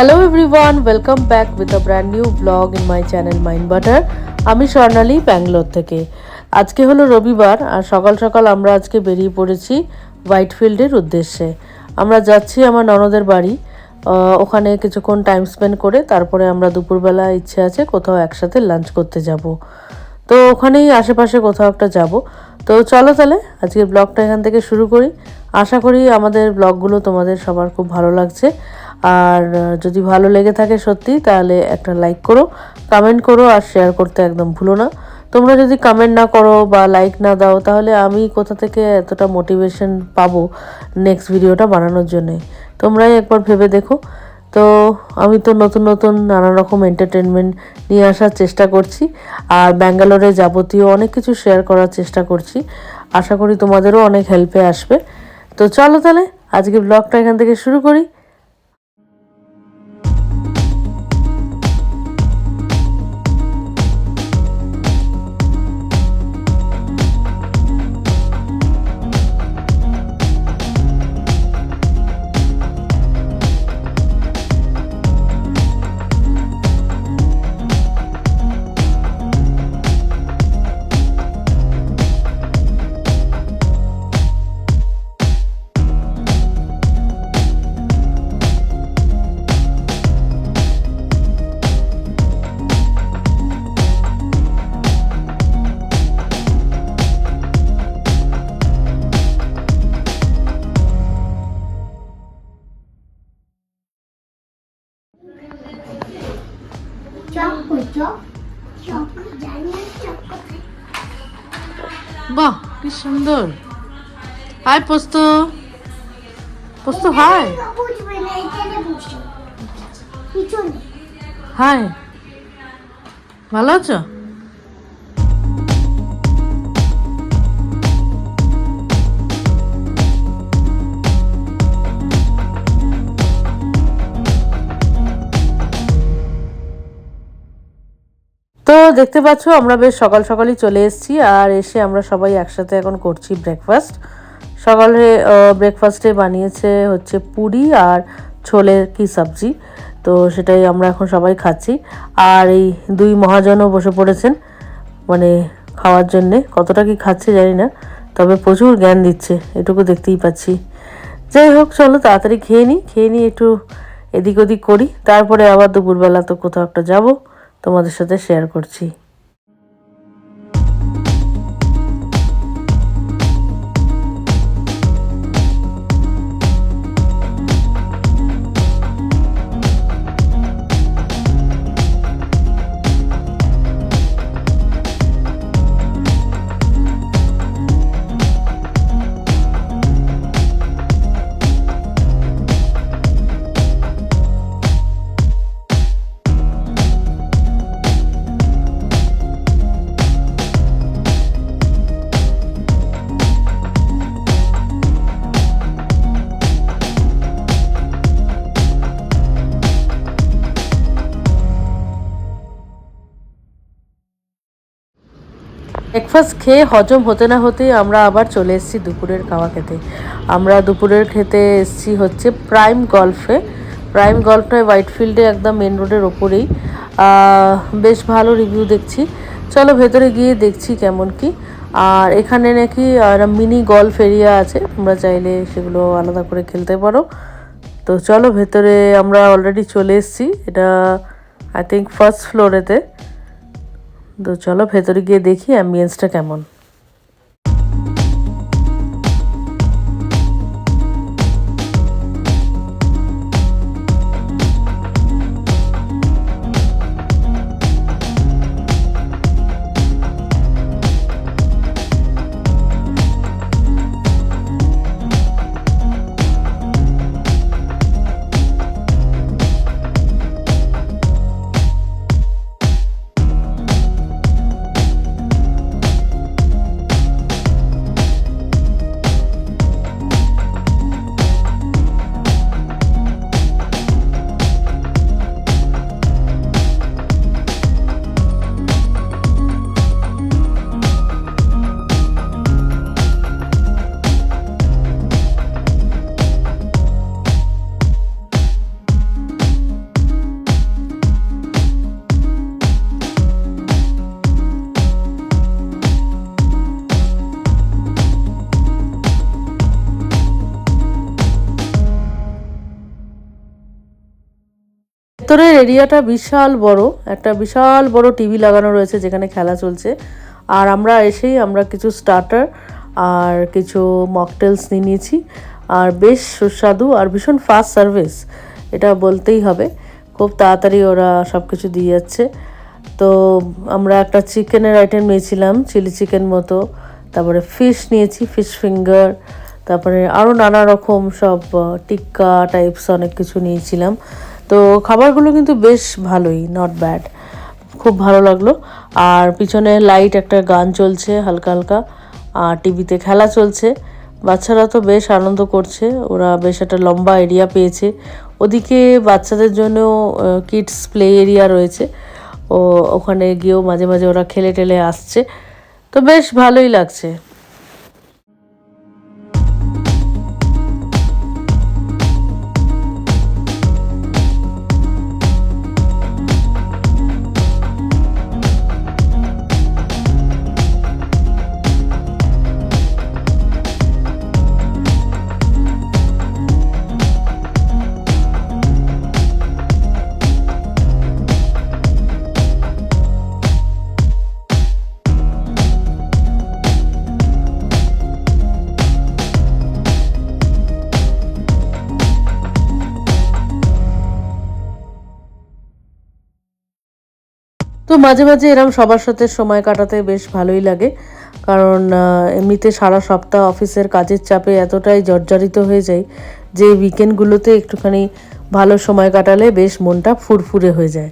Hello everyone welcome back with a brand new blog in my channel Mind Butter আমি স্বর্ণালী, ব্যাঙ্গালোর থেকে। আজকে হলো রবিবার আর সকাল সকাল আমরা আজকে বেরিয়ে পড়েছি হোয়াইট ফিল্ডের উদ্দেশ্যে। আমরা যাচ্ছি আমার ননদের বাড়ি ওখানে কিছুক্ষণ টাইম স্পেন্ড করে তারপরে আমরা দুপুরবেলা ইচ্ছে আছে কোথাও একসাথে লাঞ্চ করতে যাব। তো ওখানেই আশেপাশে কোথাও একটা যাব। তো চলো তাহলে আজকের ব্লগটা এখান থেকে শুরু করি। আশা করি আমাদের ব্লগগুলো তোমাদের সবার খুব ভালো লাগছে। আর যদি ভালো লেগে থাকে সত্যি, তাহলে একটা লাইক করো কমেন্ট করো আর শেয়ার করতে একদম ভুলো না। তোমরা যদি কমেন্ট না করো বা লাইক না দাও, তাহলে আমি কোথা থেকে এতটা মোটিভেশন পাবো নেক্সট ভিডিওটা বানানোর জন্যে? তোমরাই একবার ভেবে দেখো। তো, আমি তো নতুন নতুন নানা রকম এন্টারটেনমেন্ট নিয়ে আসার চেষ্টা করছি, আর ব্যাঙ্গালোরে যাবতীয় অনেক কিছু শেয়ার করার চেষ্টা করছি। আশা করি তোমাদেরও অনেক হেল্পে আসবে। তো চলো তাহলে আজকে ব্লগটা এখান থেকে শুরু করি। বাহ কি সুন্দর। হাই পোস্ত। পোস্ত হাই। হাই। ভালো আছো? দেখতে পাচ্ছ, আমরা বেশ সকাল সকালই চলে এসেছি আর এসে আমরা সবাই একসাথে এখন করছি ব্রেকফাস্ট সকালে ব্রেকফাস্টে বানিয়েছে হচ্ছে পুরি আর ছোলে কি সবজি। তো সেটাই আমরা এখন সবাই খাচ্ছি। আর এই দুই মহাজনও বসে পড়েছেন মানে খাওয়ার জন্যে। কতটা কি খাচ্ছে জানি না, তবে প্রচুর জ্ঞান দিচ্ছে, এটুকু দেখতেই পাচ্ছি। যাই হোক, চলো তাড়াতাড়ি খেয়ে নিই। খেয়ে নিই একটু এদিক ওদিক করি। তারপরে আবার দুপুরবেলা তো কোথাও একটা যাব। তোমাদের সাথে শেয়ার করছি। ব্রেকফাস্ট খেয়ে হজম হতে না হতেই আমরা আবার চলে এসেছি দুপুরের খাওয়া খেতে। আমরা দুপুরের খেতে এসেছি হচ্ছে প্রাইম গল্ফে। প্রাইম গল্ফটা হোয়াইটফিল্ডে একদম মেন রোডের ওপরেই। বেশ ভালো রিভিউ দেখছি। চলো ভেতরে গিয়ে দেখছি কেমন কি। আর এখানে নাকি মিনি গল্ফ এরিয়া আছে। তোমরা চাইলে সেগুলো আলাদা করে খেলতে পারো। তো চলো ভেতরে আমরা অলরেডি চলে এসেছি। এটা আই থিঙ্ক ফার্স্ট ফ্লোরেতে তো চলো ভেতরে গিয়ে দেখি অ্যাম্বিয়েন্সটা কেমন। ভেতরের এরিয়াটা বিশাল বড়, একটা বিশাল বড় টিভি লাগানো রয়েছে যেখানে খেলা চলছে। আর আমরা এসেই আমরা কিছু স্টার্টার আর কিছু মকটেলস নিয়ে নিয়েছি। আর বেশ সুস্বাদু আর ভীষণ ফাস্ট সার্ভিস এটা বলতেই হবে। খুব তাড়াতাড়ি ওরা সব কিছু দিয়ে যাচ্ছে। তো আমরা একটা চিকেনের আইটেম নিয়েছিলাম চিলি চিকেন মতো। তারপরে ফিশ নিয়েছি ফিশ ফিঙ্গার তারপরে আরও নানা রকম সব টিক্কা টাইপস অনেক কিছু নিয়েছিলাম। তো খাবারগুলো কিন্তু বেশ ভালোই নট ব্যাড খুব ভালো লাগল। আর পিছনে লাইট একটা গান চলছে হালকা হালকা, আর টিভিতে খেলা চলছে। বাচ্চারা তো বেশ আনন্দ করছে, ওরা বেশ একটা লম্বা এরিয়া পেয়েছে। ওদিকে বাচ্চাদের জন্য কিডস প্লে এরিয়া রয়েছে। ও, ওখানে গিয়েও মাঝে মাঝে ওরা খেলে টেলে আসছে। তো বেশ ভালোই লাগছে। তো মাঝে মাঝে এরম সবার সাথে সময় কাটাতে বেশ ভালোই লাগে। কারণ এমনিতে সারা সপ্তাহ অফিসের কাজের চাপে এতটাই জর্জরিত হয়ে যায় যে উইকেন্ডগুলোতে একটুখানি ভালো সময় কাটালে বেশ মনটা ফুরফুরে হয়ে যায়।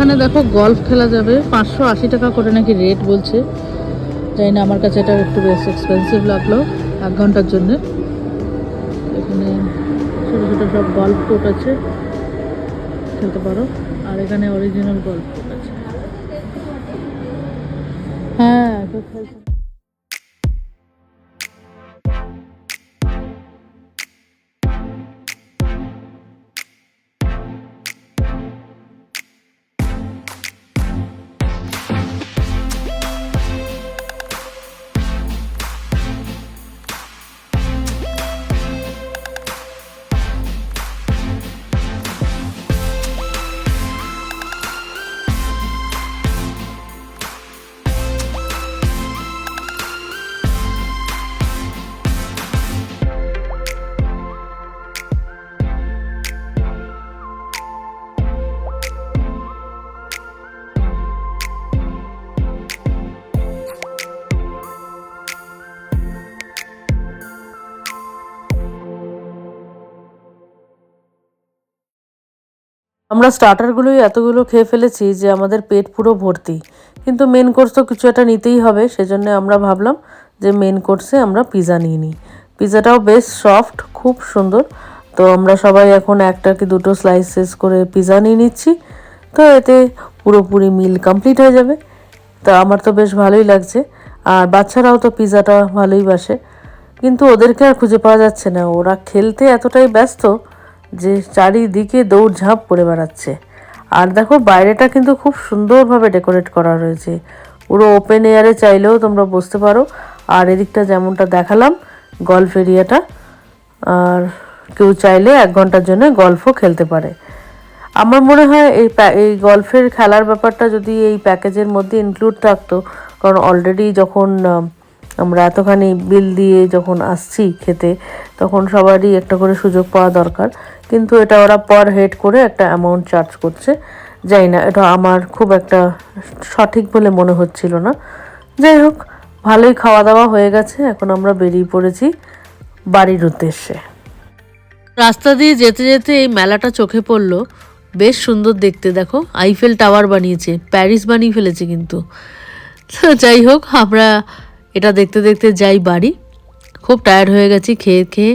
এখানে দেখো গলফ খেলা যাবে। পাঁচশো আশি টাকা করে নাকি রেট বলছে। জানি না, আমার কাছে এটা একটু বেশ এক্সপেন্সিভ লাগল এক ঘণ্টার জন্য। এখানে ছোটো ছোটো সব গল্ফ কোর্ট আছে। খেলতে পারো। আর এখানে অরিজিনাল গল্ফ কোর্ট আছে। হ্যাঁ আমরা স্টার্টারগুলোই এতগুলো খেয়ে ফেলেছি যে আমাদের পেট পুরো ভর্তি। কিন্তু মেন কোর্স তো কিছু একটা নিতেই হবে, সেজন্য আমরা ভাবলাম যে মেন কোর্সে আমরা পিৎজা নিয়ে নিই। পিৎজাটাও বেশ সফট খুব সুন্দর। তো আমরা সবাই এখন একটা কি দুটো স্লাইসেস করে পিৎজা নিয়ে নিচ্ছি। তো এতে পুরোপুরি মিল কমপ্লিট হয়ে যাবে। তো আমার তো বেশ ভালোই লাগছে। আর বাচ্চারাও তো পিৎজাটা ভালোই বাসে। কিন্তু ওদেরকে আর খুঁজে পাওয়া যাচ্ছে না। ওরা খেলতে এতটাই ব্যস্ত যে চারিদিকে দৌড়ঝাঁপ করে বেড়াচ্ছে। আর দেখো, বাইরেটা কিন্তু খুব সুন্দরভাবে ডেকোরেট করা রয়েছে। পুরো ওপেন এয়ারে চাইলেও তোমরা বসতে পারো। আর এদিকটা যেমনটা দেখালাম গল্ফ এরিয়াটা আর কেউ চাইলে এক ঘণ্টার জন্য গল্ফও খেলতে পারে। আমার মনে হয় এই এই গল্ফের খেলার ব্যাপারটা যদি এই প্যাকেজের মধ্যে ইনক্লুড থাকতো, কারণ অলরেডি যখন আমরা এতখানি বিল দিয়ে যখন আসছি খেতে, তখন সবারই একটা করে সুযোগ পাওয়া দরকার। কিন্তু এটা ওরা পার হেড করে একটা অ্যামাউন্ট চার্জ করছে। যাই না, এটা আমার খুব একটা সঠিক বলে মনে হচ্ছিল না। যাই হোক, ভালোই খাওয়া দাওয়া হয়ে গেছে। এখন আমরা বেরিয়ে পড়েছি বাড়ির উদ্দেশ্যে। রাস্তা দিয়ে যেতে যেতে এই মেলাটা চোখে পড়ল। বেশ সুন্দর দেখতে, দেখো। আইফেল টাওয়ার বানিয়েছে প্যারিস বানিয়ে ফেলেছে কিন্তু। যাই হোক, আমরা এটা দেখতে দেখতে যাই বাড়ি। খুব টায়ার্ড হয়ে গেছি খেয়ে খেয়ে।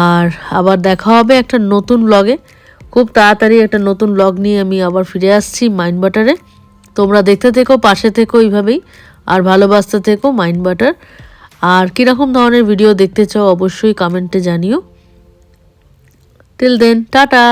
আর আবার দেখা হবে একটা নতুন ব্লগে খুব তাড়াতাড়ি একটা নতুন ব্লগ নিয়ে আমি আবার ফিরে আসছি মাইন্ড বাটারে তোমরা দেখতে থেকো, পাশে থেকো এইভাবেই। আর ভালোবাসতে থেকো মাইন্ড বাটার আর কীরকম ধরনের ভিডিও দেখতে চাও অবশ্যই কমেন্টে জানিও। Till then tata